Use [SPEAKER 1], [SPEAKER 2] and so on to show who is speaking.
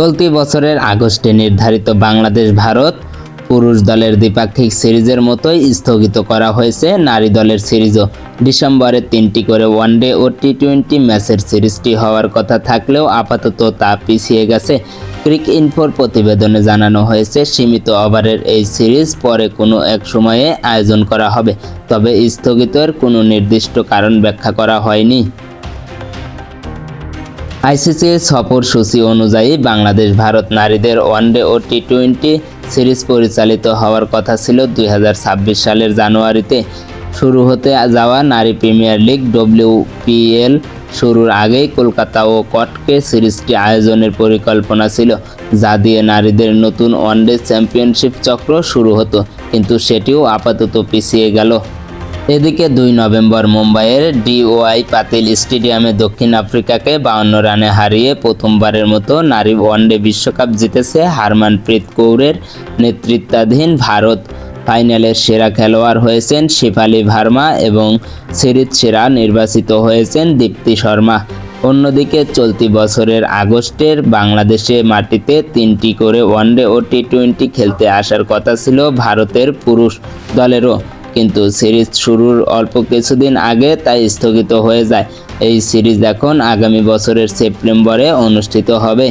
[SPEAKER 1] চলতি বছরের আগস্টে নির্ধারিত বাংলাদেশ ভারত পুরুষ দলের দ্বিপাক্ষিক সিরিজের মতোই স্থগিত করা হয়েছে নারী দলের সিরিজও। ডিসেম্বরে তিনটি করে ওয়ানডে ও টি টোয়েন্টি ম্যাচের সিরিজটি হওয়ার কথা থাকলেও আপাতত তা পিছিয়ে গেছে। ক্রিক ইনফোর প্রতিবেদনে জানানো হয়েছে, সীমিত ওভারের এই সিরিজ পরে কোনো এক সময়ে আয়োজন করা হবে, তবে স্থগিতের কোনো নির্দিষ্ট কারণ ব্যাখ্যা করা হয়নি। আইসিসির সফর সূচি অনুযায়ী বাংলাদেশ, ভারত নারীদের ওয়ানডে ও টি টোয়েন্টি সিরিজ পরিচালিত হওয়ার কথা ছিল দুই হাজার ছাব্বিশ সালের জানুয়ারিতে। শুরু হতে যাওয়া নারী প্রিমিয়ার লিগ ডব্লিউপিএল শুরুর আগেই কলকাতা ও কটকে সিরিজটি আয়োজনের পরিকল্পনা ছিল, যা দিয়ে নারীদের নতুন ওয়ানডে চ্যাম্পিয়নশিপ চক্র শুরু হতো, কিন্তু সেটিও আপাতত পিছিয়ে গেল। এদিকে দুই নভেম্বর মুম্বাইয়ের ডিওআই পাতিল স্টেডিয়ামে দক্ষিণ আফ্রিকাকে বাউন্ন রানে হারিয়ে প্রথমবারের মতো নারী ওয়ানডে বিশ্বকাপ জিতেছে হারমানপ্রীত কৌরের নেতৃত্বাধীন ভারত। ফাইনালের সেরা খেলোয়াড় হয়েছেন শেফালি ভার্মা এবং সিরিজ সেরা নির্বাচিত হয়েছেন দীপ্তি শর্মা। অন্যদিকে চলতি বছরের আগস্টের বাংলাদেশে মাটিতে তিনটি করে ওয়ানডে ও টি টোয়েন্টি খেলতে আসার কথা ছিল ভারতের পুরুষ দলেরও। কিন্তু সিরিজ শুরুর অল্প কিছুদিন আগে তা স্থগিত হয়ে যায়। এই সিরিজ এখন আগামী বছরের সেপ্টেম্বরে অনুষ্ঠিত হবে।